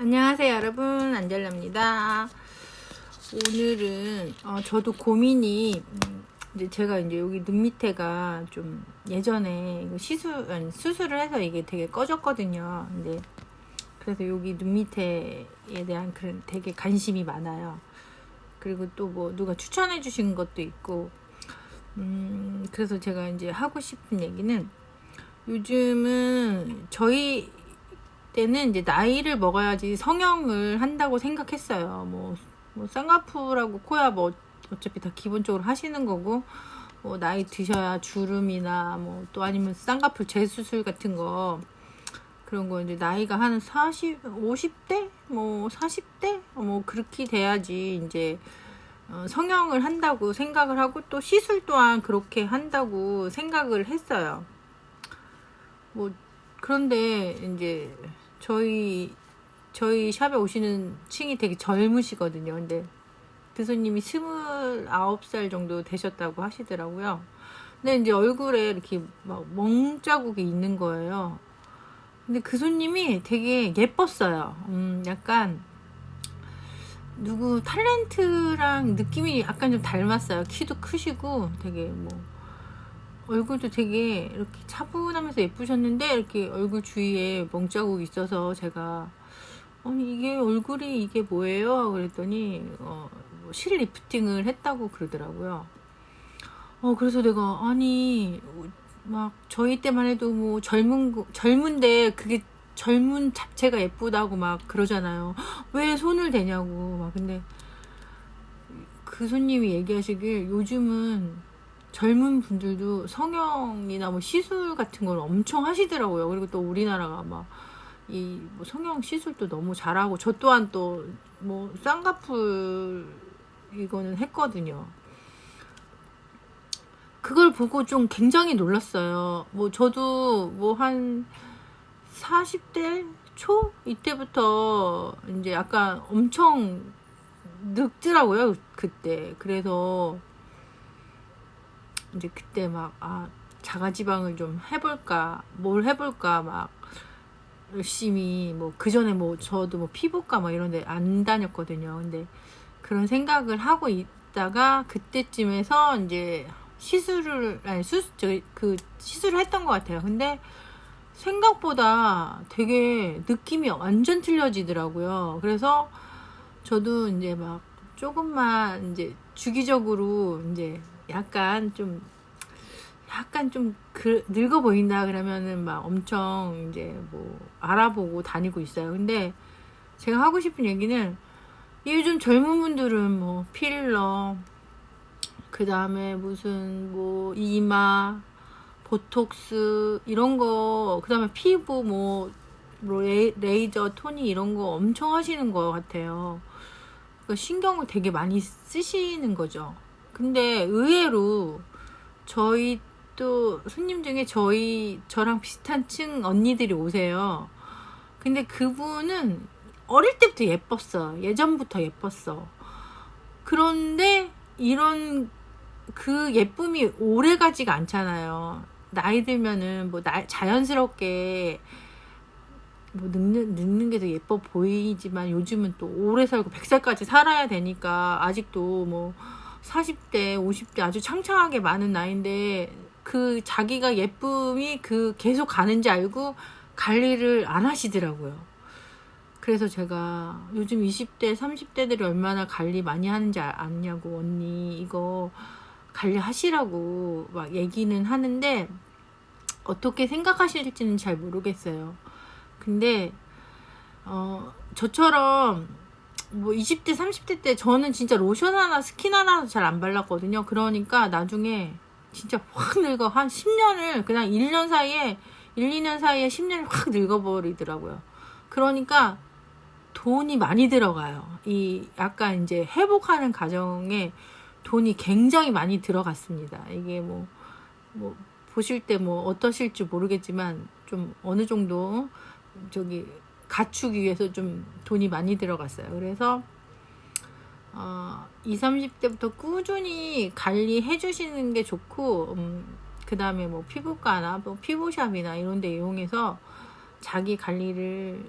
안녕하세요 여러분. 안젤라입니다. 오늘은 어, 저도 고민이 음, 이제 제가 이제 여기 눈 밑에가 좀 예전에 시술 아니, 수술을 해서 이게 되게 꺼졌거든요. 근데 그래서 여기 눈 밑에에 대한 그런 되게 관심이 많아요. 그리고 또 뭐 누가 추천해 주신 것도 있고 음 그래서 제가 이제 하고 싶은 얘기는 요즘은 저희 때는 이제 나이를 먹어야지 성형을 한다고 생각했어요. 뭐, 뭐 쌍꺼풀하고 코야 뭐 어차피 다 기본적으로 하시는 거고 뭐 나이 드셔야 주름이나 뭐 또 아니면 쌍꺼풀 재수술 같은 거 그런 거 이제 나이가 한 40, 50대 뭐 40대 뭐 그렇게 돼야지 이제 어, 성형을 한다고 생각을 하고 또 시술 또한 그렇게 한다고 생각을 했어요. 뭐 그런데 이제 저희 저희 샵에 오시는 층이 되게 젊으시거든요. 근데 교수님이 스물아홉 살 정도 되셨다고 하시더라고요. 근데 이제 얼굴에 이렇게 막 멍자국이 있는 거예요. 근데 그 손님이 되게 예뻤어요. 음, 약간 누구 탤런트랑 느낌이 약간 좀 닮았어요. 키도 크시고 되게 뭐 얼굴도 되게 이렇게 차분하면서 예쁘셨는데 이렇게 얼굴 주위에 멍자국이 있어서 제가 아니 이게 얼굴이 이게 뭐예요? 그랬더니 어, 뭐실 리프팅을 했다고 그러더라고요. 어 그래서 내가 아니 막 저희 때만 해도 뭐 젊은 거- 젊은데 그게 젊은 자체가 예쁘다고 막 그러잖아요. 왜 손을 대냐고 막 근데 그 손님이 얘기하시길 요즘은 젊은 분들도 성형이나 뭐 시술 같은 걸 엄청 하시더라고요. 그리고 또 우리나라가 막 이 뭐 성형 시술도 너무 잘하고 저 또한 또 뭐 쌍꺼풀 이거는 했거든요. 그걸 보고 좀 굉장히 놀랐어요. 뭐 저도 뭐 한 40대 초 이때부터 이제 약간 엄청 늙더라고요. 그때. 그래서 이제 그때 막 아 자가지방을 좀 해볼까 뭘 해볼까 막 열심히 뭐 그 전에 뭐 저도 뭐 피부과 막 이런 데 안 다녔거든요. 근데 그런 생각을 하고 있다가 그때쯤에서 이제 시술을 아니 수그 시술을 했던 것 같아요. 근데 생각보다 되게 느낌이 완전 틀려지더라고요. 그래서 저도 이제 막 조금만 이제 주기적으로 이제 약간 좀 약간 좀 그, 늙어 보인다 그러면은 막 엄청 이제 뭐 알아보고 다니고 있어요. 근데 제가 하고 싶은 얘기는 요즘 젊은 분들은 뭐 필러 그 다음에 무슨 뭐 이마 보톡스 이런 거 그 다음에 피부 뭐, 뭐 레, 레이저 토니 이런 거 엄청 하시는 것 같아요. 그러니까 신경을 되게 많이 쓰시는 거죠. 근데 의외로 저희 또 손님 중에 저희 저랑 비슷한 층 언니들이 오세요. 근데 그분은 어릴 때부터 예뻤어. 예전부터 예뻤어. 그런데 이런 그 예쁨이 오래 가지가 않잖아요. 나이 들면은 뭐 나, 자연스럽게 뭐 늙는, 늙는 게 더 예뻐 보이지만 요즘은 또 오래 살고 100살까지 살아야 되니까 아직도 뭐 40대, 50대 아주 창창하게 많은 나이인데 그 자기가 예쁨이 그 계속 가는지 알고 관리를 안 하시더라고요. 그래서 제가 요즘 20대, 30대들이 얼마나 관리 많이 하는지 아- 아냐고 언니 이거 관리하시라고 막 얘기는 하는데 어떻게 생각하실지는 잘 모르겠어요. 근데 어 저처럼 뭐 20대 30대 때 저는 진짜 로션 하나 스킨 하나도 잘 안 발랐거든요. 그러니까 나중에 진짜 확 늙어 한 10년을 그냥 1년 사이에 1, 2년 사이에 10년이 확 늙어버리더라고요. 그러니까 돈이 많이 들어가요. 이 약간 이제 회복하는 과정에 돈이 굉장히 많이 들어갔습니다. 이게 뭐, 뭐, 보실 때 뭐 어떠실지 모르겠지만 좀 어느 정도 저기 갖추기 위해서 좀 돈이 많이 들어갔어요. 그래서 어, 20, 30대부터 꾸준히 관리해 주시는 게 좋고 음, 그 다음에 뭐 피부과나 뭐 피부샵이나 이런 데 이용해서 자기 관리를